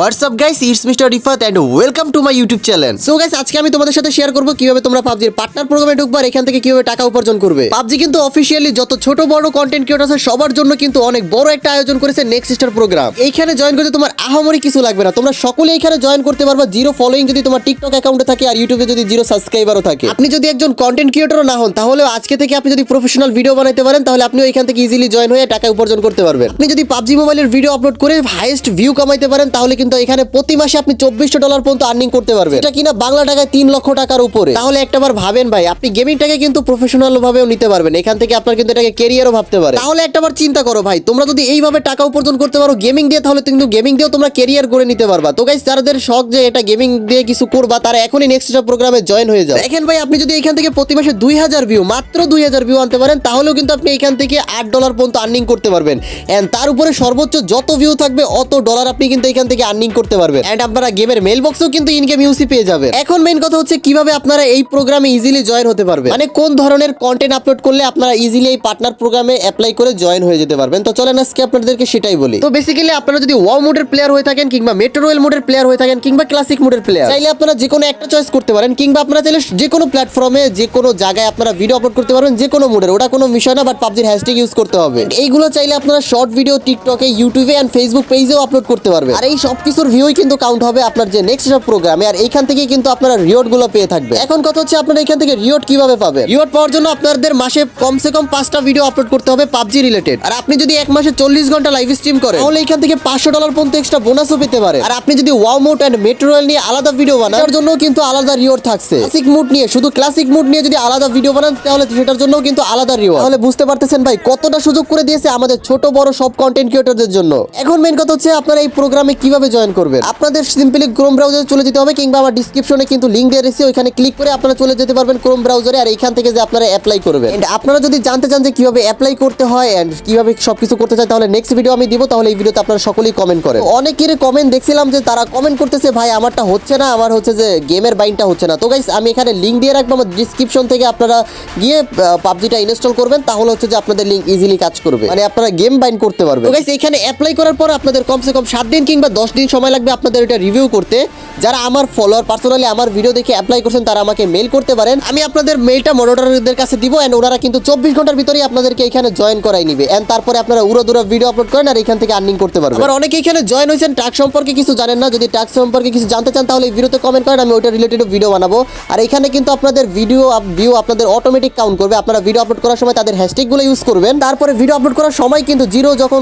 What's up guys it's mister Rifat and welcome to my YouTube channel so guys আজকে আমি তোমাদের সাথে share করব কীভাবে তোমরা পাবজির পার্টনার প্রোগ্রামে ঢুকবে আর এখান থেকে কীভাবে টাকা উপার্জন করবে। পাবজি কিন্তু অফিসিয়ালি যত ছোট, বড় কন্টেন্ট ক্রিয়েটর আছে, সবার জন্য কিন্তু অনেক বড় একটা আয়োজন করেছে নেক্সট স্টার প্রোগ্রাম এইখানে জয়েন করতে তোমার আহামরি কিছু লাগবে না। তোমরা সকলে এখানে জয়েন করতে পারবা জিরো ফলোইং যদি তোমার টিকটক অ্যাকাউন্টে থাকে আর ইউটিউবে যদি জিরো সাবস্ক্রাইবারও থাকে। আপনি যদি একজন কন্টেন্ট ক্রিয়েটরও না হন তাহলে আজকে থেকে আপনি যদি প্রফেশনাল ভিডিও বানাইতে পারেন, তাহলে আপনিও এখান থেকে ইজিলি জয়েন হয়ে টাকা উপার্জন করতে পারবেন। আপনি যদি পাবজি মোবাইলের ভিডিও আপলোড করে হাইয়েস্ট ভিউ কামাইতে পারেন, তাহলে কিন্তু এখানে প্রতি মাসে আপনি চব্বিশশো ডলার পর্যন্ত আর্নিং করতে পারবেন। এটা কিনা বাংলা টাকায় তিন লক্ষ টাকার উপরে। তাহলে একটাবার ভাবেন ভাই, আপনি গেমিংটাকে কিন্তু প্রফেশনাল ভাবেও নিতে পারবেন। এখান থেকে আপনার কিন্তু এটাকে কেরিয়ারও ভাবতে পারে তাহলে একটাবার চিন্তা করো ভাই, তোমরা যদি এইভাবে টাকা উপার্জন করতে পারো গেমিং দিয়ে, তাহলে কিন্তু গেমিং দিয়েও তোমরা কেরিয়ার করে নিতে পারবা। তো গাইস যাদের শখ যে এটা গেমিং দিয়ে কিছু করবা, তারা এখনই নেক্সট প্রোগ্রামে জয়েন হয়ে যাও। দেখেন ভাই, আপনি যদি এখান থেকে প্রতি মাসে দুই হাজার ভিউ মাত্র দুই হাজার ভিউ আনতে পারেন, তাহলেও কিন্তু আপনি এখান থেকে আট ডলার পর্যন্ত আর্নিং করতে পারবেন। এন্ড তার উপরে সর্বোচ্চ যত ভিউ থাকবে, অত ডলার আপনি কিন্তু এখান থেকে আর্নিং করতে পারবেন। এন্ড আপনারা গেমের মেল বক্সও কিন্তু ইনগেম ইউসি পেয়ে যাবেন। এখন মেইন কথা হচ্ছে কীভাবে আপনারা এই প্রোগ্রামে ইজিলি জয়েন হতে পারবেন। মানে কোন ধরনের কন্টেন্ট আপলোড করলে আপনারা ইজিলি এই পার্টনার প্রোগ্রামে অ্যাপ্লাই করে জয়েন হয়ে যেতে পারবেন? তো চলেন আজকে আপনাদেরকে সেটাই বলি। তো বেসিক্যালি আপনারা যদি ওয়াও মোডের প্লেয়ার হয়ে থাকেন কিংবা মেট্রো রেল মোডের প্লেয়ার হয়ে থাকেন কিংবা ক্লাসিক মোডের প্লেয়ার চাইলে আপনারা যে কোনো একটা চয়েস করতে পারেন কিংবা আপনারা চাইলে যে কোনো প্ল্যাটফর্মে যে কোনো জায়গায় আপনারা ভিডিও আপলোড করতে পারবেন যে কোনো মোডের ওটা কোনো বিষয় না বাট পাবজির হ্যাশট্যাগ ইউজ করতে হবে। এইগুলো চাইলে আপনারা শর্ট ভিডিও টিকটকে ইউটিউবে এন্ড ফেসবুক পেজেও আপলোড করতে পারবেন। আর এই সব কিছুর ভিউই কিন্তু কাউন্ট হবে আপনার যে নেক্সট সব প্রোগ্রামে আর এইখান থেকে কিন্তু আপনারা রিওয়ার্ডগুলো পেয়ে থাকবে এখন কথা হচ্ছে আপনারা এখান থেকে রিওয়ার্ড কীভাবে পাবেন? রিওয়ার্ড পাওয়ার জন্য আপনাদের মাসে কমসে কম পাঁচটা ভিডিও আপলোড করতে হবে পাবজি রিলেটেড আর আপনি যদি এক মাসে চল্লিশ ঘণ্টা লাইভ স্ট্রিম করেন, তাহলে এখান থেকে পাঁচশো ডলার পর্যন্ত এক্সট্রা বোনাসও পেতে পারে আর আপনি যদি wow mode and metro rail নিয়ে আলাদা ভিডিও বানান, তার জন্য কিন্তু আলাদা রিওয়ার্ড থাকছে। ক্লাসিক মুড নিয়ে, শুধু ক্লাসিক মুড নিয়ে যদি আলাদা ভিডিও বানান, তাহলে সেটার জন্য কিন্তু আলাদা রিওয়ার্ড তাহলে বুঝতে পারতেছেন ভাই, কতটা সুযোগ করে দিয়েছে আমাদের ছোট বড় সব কন্টেন্ট ক্রিয়েটরদের জন্য। এখন মেন কথা হচ্ছে আপনারা এই প্রোগ্রামে কীভাবে জয়েন করবেন। আপনাদের সিম্পলি ক্রোম ব্রাউজারে চলে যেতে হবে কিংবা আমার ডিসক্রিপশনে কিন্তু লিঙ্ক দিয়ে রেখেছি, ওইখানে ক্লিক করে আপনারা চলে যেতে পারবেন ক্রোম ব্রাউজারে আর এইখান থেকে যে আপনারা অ্যাপ্লাই করবেন। And আপনারা যদি জানতে চান যে কীভাবে অ্যাপ্লাই করতে হয় এন্ড কীভাবে সবকিছু করতে চায়, তাহলে নেক্সট ভিডিও আমি দিব, তাহলে এই ভিডিওতে আপনারা সকলেই কমেন্ট করেন। অনেকের কমেন্ট দেখছিলাম যে তারা কমেন্ট করতেছে, ভাই, আমারটা হচ্ছে না, আমার হচ্ছে যে গেমের বাইনটা হচ্ছে না। তো গাইস আমি এখানে লিঙ্ক দিয়ে রাখব, আমার ডিসক্রিপশন থেকে আপনারা গিয়ে পাবজিটা ইনস্টল করবেন, তাহলে হচ্ছে যে আপনাদের লিঙ্ক ইজিলি কাজ করবে। মানে আপনারা গেম বাইন করতে পারবেন। তো গাইস এখানে অ্যাপ্লাই করার পর আপনাদের কমসে কম সাত দিন কিংবা দশ দিন সময় লাগবে আপনাদের এটা রিভিউ করতে? যারা আমার ফলোয়ার পার্সোনালি আমার ভিডিও দেখে অ্যাপ্লাই করছেন, তারা আমাকে মেল করতে পারেন। আমি আপনাদের মেলটা মনিটরদের কাছে দিব এন্ড ওনারা কিন্তু চব্বিশ ঘণ্টার ভিতরেই আপনাদেরকে এখানে জয়েন করাই নিবে। এন্ড তারপরে আপনারা উড়ো দুরা ভিডিও আপলোড করেন আর এখান থেকে আর্নিং করতে পারবেন। আবার অনেকে এখানে জয়েন হয়েছেন টাক সম্পর্কে কিছু জানেন না। যদি টাক সম্পর্কে কিছু জানতে চান, তাহলে ভিডিওতে কমেন্ট করেন, আমি ওইটা রিলেটেড ভিডিও বানাবো। আর এখানে কিন্তু আপনাদের ভিডিও ভিউ আপনাদের অটোমেটিক কাউন্ট করবে। আপনারা ভিডিও আপলোড করার সময় তাদের হ্যাশট্যাগুলো ইউজ করবেন। তারপরে ভিডিও আপলোড করার সময় কিন্তু জিরো যখন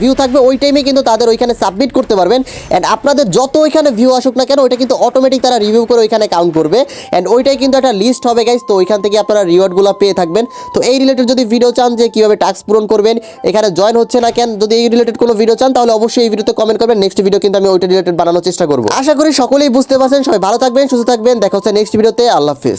ভিউ থাকবে, ওই টাইমে কিন্তু তাদের ওইখানে সাবমিট করতে পারবেন। এন্ড আপনাদের যত ওইখানে ভিউ আসুক না কেন, ওইটা কিন্তু অটোমেটিক তারা রিভিউ করে ওইখানে কাউন্ট করবে। এন্ড ওইটাই কিন্তু একটা লিস্ট হবে গাইস তো ওইখান থেকে আপনারা রিওয়ার্ডগুলো পেয়ে থাকবেন। তো এই রিলেটেড যদি ভিডিও চান যে কীভাবে টাস্ক পূরণ করবেন, এখানে জয়েন হচ্ছে না কেন, যদি এই রিলেটেড কোনো ভিডিও চান, তাহলে অবশ্যই এই ভিডিওতে কমেন্ট করবেন। নেক্সট ভিডিও কিন্তু আমি ওইটা রিলেটেড বানানোর চেষ্টা করব। আশা করি সকলেই বুঝতে পারছেন। সবাই ভালো থাকবেন, সুস্থ থাকবেন। দেখা হচ্ছে নেক্সট ভিডিওতে আল্লাহ হাফিজ।